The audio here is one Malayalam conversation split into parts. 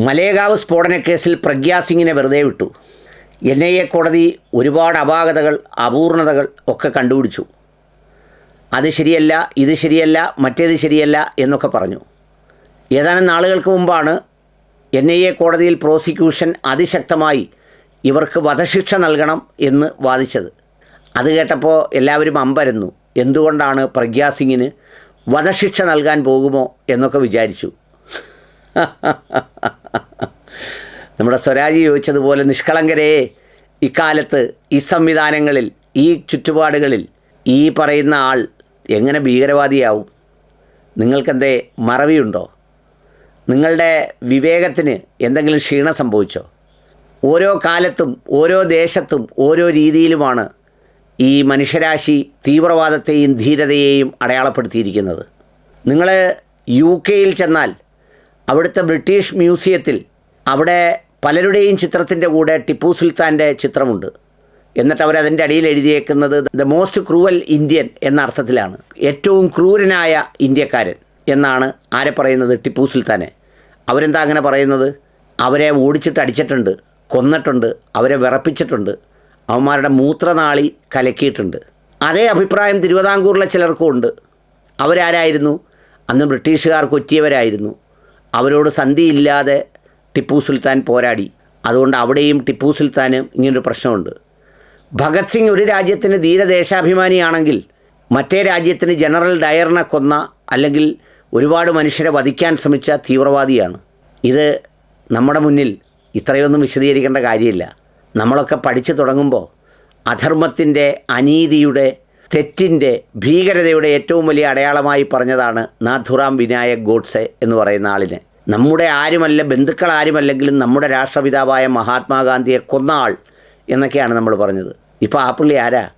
മലേഗാവ് സ്ഫോടനക്കേസിൽ പ്രഗ്യാ വെറുതെ വിട്ടു. എൻ ഐ എ കോടതി ഒരുപാട് അപാകതകൾ അപൂർണതകൾ ഒക്കെ കണ്ടുപിടിച്ചു. അത് ശരിയല്ല ഇത് ശരിയല്ല മറ്റേത് ശരിയല്ല എന്നൊക്കെ പറഞ്ഞു. ഏതാനും നാളുകൾക്ക് മുമ്പാണ് എൻ ഐ എ കോടതിയിൽ പ്രോസിക്യൂഷൻ അതിശക്തമായി ഇവർക്ക് വധശിക്ഷ നൽകണം എന്ന് വാദിച്ചത്. അത് കേട്ടപ്പോൾ എല്ലാവരും അമ്പരന്നു. എന്തുകൊണ്ടാണ് പ്രഗ്യാ സിംഗിന് വധശിക്ഷ നൽകാൻ പോകുമോ എന്നൊക്കെ വിചാരിച്ചു. നമ്മുടെ സ്വരാജി ചോദിച്ചതുപോലെ നിഷ്കളങ്കരെ ഇക്കാലത്ത് ഈ സംവിധാനങ്ങളിൽ ഈ ചുറ്റുപാടുകളിൽ ഈ പറയുന്ന ആൾ എങ്ങനെ ഭീകരവാദിയാവും? നിങ്ങൾക്കെന്തേ മറവിയുണ്ടോ? നിങ്ങളുടെ വിവേകത്തിന് എന്തെങ്കിലും ക്ഷീണം സംഭവിച്ചോ? ഓരോ കാലത്തും ഓരോ ദേശത്തും ഓരോ രീതിയിലുമാണ് ഈ മനുഷ്യരാശി തീവ്രവാദത്തെയും ധീരതയെയും അടയാളപ്പെടുത്തിയിരിക്കുന്നത്. നിങ്ങൾ യു കെയിൽ ചെന്നാൽ അവിടുത്തെ ബ്രിട്ടീഷ് മ്യൂസിയത്തിൽ അവിടെ പലരുടെയും ചിത്രത്തിന്റെ കൂടെ ടിപ്പു സുൽത്താന്റെ ചിത്രമുണ്ട്. എന്നിട്ട് അവർ അവരതിന്റെ അടിയിൽ എഴുതിയേക്കുന്നത് ദ മോസ്റ്റ് ക്രൂവൽ ഇന്ത്യൻ എന്ന അർത്ഥത്തിലാണ്. ഏറ്റവും ക്രൂരനായ ഇന്ത്യക്കാരൻ എന്നാണ് ആരെ പറയുന്നത് ടിപ്പു സുൽത്താനെ. അവരെന്താ അങ്ങനെ പറയുന്നത്? അവരെ ഓടിച്ചിട്ട് അടിച്ചിട്ടുണ്ട് കൊന്നിട്ടുണ്ട് അവരെ വിറപ്പിച്ചിട്ടുണ്ട് അവന്മാരുടെ മൂത്രനാളി കലക്കിയിട്ടുണ്ട്. അതേ അഭിപ്രായം തിരുവിതാംകൂറിലെ ചിലർക്കും ഉണ്ട്. അവരാരായിരുന്നു? അന്ന് ബ്രിട്ടീഷുകാർ കൊറ്റിയവരായിരുന്നു. അവരോട് സന്ധിയില്ലാതെ ടിപ്പു സുൽത്താൻ പോരാടി. അതുകൊണ്ട് അവിടെയും ടിപ്പു സുൽത്താന് ഇങ്ങനൊരു പ്രശ്നമുണ്ട്. ഭഗത് സിംഗ് ഒരു രാജ്യത്തിന് ധീരദേശാഭിമാനിയാണെങ്കിൽ മറ്റേ രാജ്യത്തിന് ജനറൽ ഡയറിനെ കൊന്ന അല്ലെങ്കിൽ ഒരുപാട് മനുഷ്യരെ വധിക്കാൻ ശ്രമിച്ച തീവ്രവാദിയാണ്. ഇത് നമ്മുടെ മുന്നിൽ ഇത്രയൊന്നും വിശദീകരിക്കേണ്ട കാര്യമില്ല. നമ്മളൊക്കെ പഠിച്ചു തുടങ്ങുമ്പോൾ അധർമ്മത്തിന്റെ അനീതിയുടെ തെറ്റിന്റെ ഭീകരതയുടെ ഏറ്റവും വലിയ അടയാളമായി പറഞ്ഞതാണ് നാഥുറാം വിനായക് ഗോഡ്സെ എന്ന് പറയുന്ന ആളിനെ. നമ്മുടെ ആരുമല്ല ബന്ധുക്കൾ ആരുമല്ലെങ്കിലും നമ്മുടെ രാഷ്ട്രപിതാവായ മഹാത്മാഗാന്ധിയെ കൊന്നാൾ എന്നൊക്കെയാണ് നമ്മൾ പറഞ്ഞത്. ഇപ്പോൾ ആ പുള്ളി ആരാ?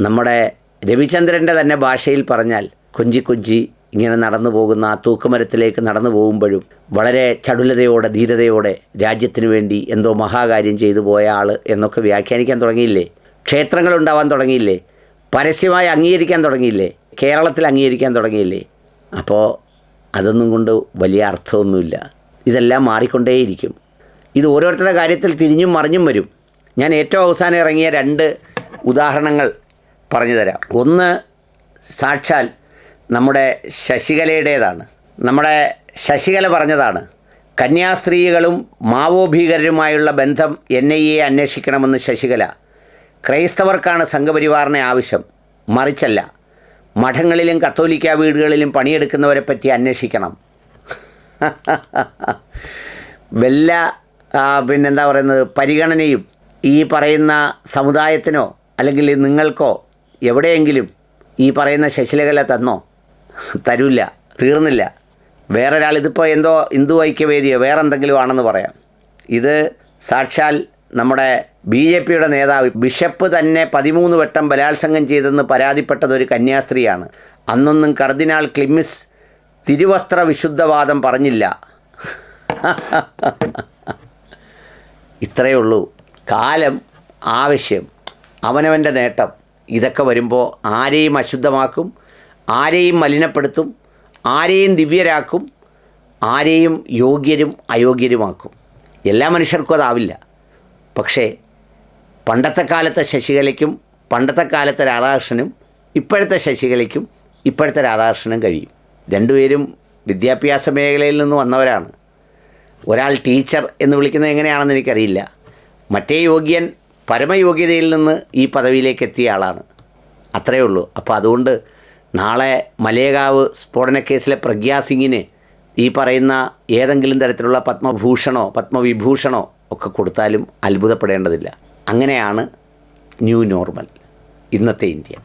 നമ്മുടെ രവിചന്ദ്രന്റെ തന്നെ ഭാഷയിൽ പറഞ്ഞാൽ കൊഞ്ചി കൊഞ്ചി ഇങ്ങനെ നടന്നു പോകുന്ന ആ തൂക്കുമരത്തിലേക്ക് നടന്നു പോകുമ്പോഴും വളരെ ചടുലതയോടെ ധീരതയോടെ രാജ്യത്തിനു വേണ്ടി എന്തോ മഹാകാര്യം ചെയ്തു പോയ ആൾ എന്നൊക്കെ വ്യാഖ്യാനിക്കാൻ തുടങ്ങിയില്ലേ? ക്ഷേത്രങ്ങൾ ഉണ്ടാവാൻ തുടങ്ങിയില്ലേ? പരസ്യമായി അംഗീകരിക്കാൻ തുടങ്ങിയില്ലേ? കേരളത്തിൽ അംഗീകരിക്കാൻ തുടങ്ങിയില്ലേ? അപ്പോൾ അതൊന്നും കൊണ്ട് വലിയ അർത്ഥമൊന്നുമില്ല. ഇതെല്ലാം മാറിക്കൊണ്ടേയിരിക്കും. ഇത് ഓരോരുത്തരുടെ കാര്യത്തിൽ തിരിഞ്ഞും മറിഞ്ഞും വരും. ഞാൻ ഏറ്റവും അവസാനം ഇറങ്ങിയ രണ്ട് ഉദാഹരണങ്ങൾ പറഞ്ഞു തരാം ഒന്ന് സാക്ഷാൽ നമ്മുടെ ശശികലയുടേതാണ്. നമ്മുടെ ശശികല പറഞ്ഞതാണ് കന്യാസ്ത്രീകളും മാവോ ഭീകരരുമായുള്ള ബന്ധം എൻ ഐ എ അന്വേഷിക്കണമെന്ന് ശശികല. ക്രൈസ്തവർക്കാണ് സംഘപരിവാറിനെ ആവശ്യം. മറിച്ചല്ല. മഠങ്ങളിലും കത്തോലിക്ക വീടുകളിലും പണിയെടുക്കുന്നവരെ പറ്റി അന്വേഷിക്കണം. വല്ല പിന്നെന്താ പറയുന്നത് പരിഗണനയും ഈ പറയുന്ന സമുദായത്തിനോ അല്ലെങ്കിൽ നിങ്ങൾക്കോ എവിടെയെങ്കിലും ഈ പറയുന്ന ശശിലകളെ തന്നോ? തരൂല്ല തീർന്നില്ല. വേറൊരാൾ ഇതിപ്പോൾ എന്തോ ഹിന്ദു ഐക്യവേദിയോ വേറെന്തെങ്കിലും ആണെന്ന് പറയാം. ഇത് സാക്ഷാൽ നമ്മുടെ ബി ജെ പിയുടെ നേതാവ് ബിഷപ്പ് തന്നെ പതിമൂന്ന് വട്ടം ബലാത്സംഗം ചെയ്തെന്ന് പരാതിപ്പെട്ടത് ഒരു കന്യാസ്ത്രീയാണ്. അന്നൊന്നും കർദിനാൾ ക്ലിമിസ് തിരുവസ്ത്ര വിശുദ്ധവാദം പറഞ്ഞില്ല. ഇത്രയേ ഉള്ളൂ. കാലം ആവശ്യം അവനവന്റെ നേട്ടം. ഇതൊക്കെ വരുമ്പോൾ ആരെയും അശുദ്ധമാക്കും ആരെയും മലിനപ്പെടുത്തും ആരെയും ദിവ്യരാക്കും ആരെയും യോഗ്യരും അയോഗ്യരുമാക്കും. എല്ലാ മനുഷ്യർക്കും അതാവില്ല. പക്ഷേ പണ്ടത്തെ കാലത്തെ ശശികലയ്ക്കും പണ്ടത്തെ കാലത്തെ രാധാകൃഷ്ണനും ഇപ്പോഴത്തെ ശശികലയ്ക്കും ഇപ്പോഴത്തെ രാധാകൃഷ്ണനും കഴിയും. രണ്ടുപേരും വിദ്യാഭ്യാസ മേഖലയിൽ നിന്ന് വന്നവരാണ്. ഒരാൾ ടീച്ചർ എന്ന് വിളിക്കുന്നത് എങ്ങനെയാണെന്ന് എനിക്കറിയില്ല. മറ്റേ യോഗ്യൻ പരമയോഗ്യതയിൽ നിന്ന് ഈ പദവിയിലേക്ക് എത്തിയ ആളാണ്. അത്രയേ ഉള്ളൂ. അപ്പോൾ അതുകൊണ്ട് നാളെ മലേഗാവ് സ്ഫോടന കേസിലെ പ്രഗ്യാ സിംഗിന് ഈ പറയുന്ന ഏതെങ്കിലും തരത്തിലുള്ള പത്മഭൂഷണോ പത്മവിഭൂഷണോ ഒക്കെ കൊടുത്താലും അത്ഭുതപ്പെടേണ്ടതില്ല. അങ്ങനെയാണ് ന്യൂ നോർമൽ ഇന്നത്തെ ഇന്ത്യ.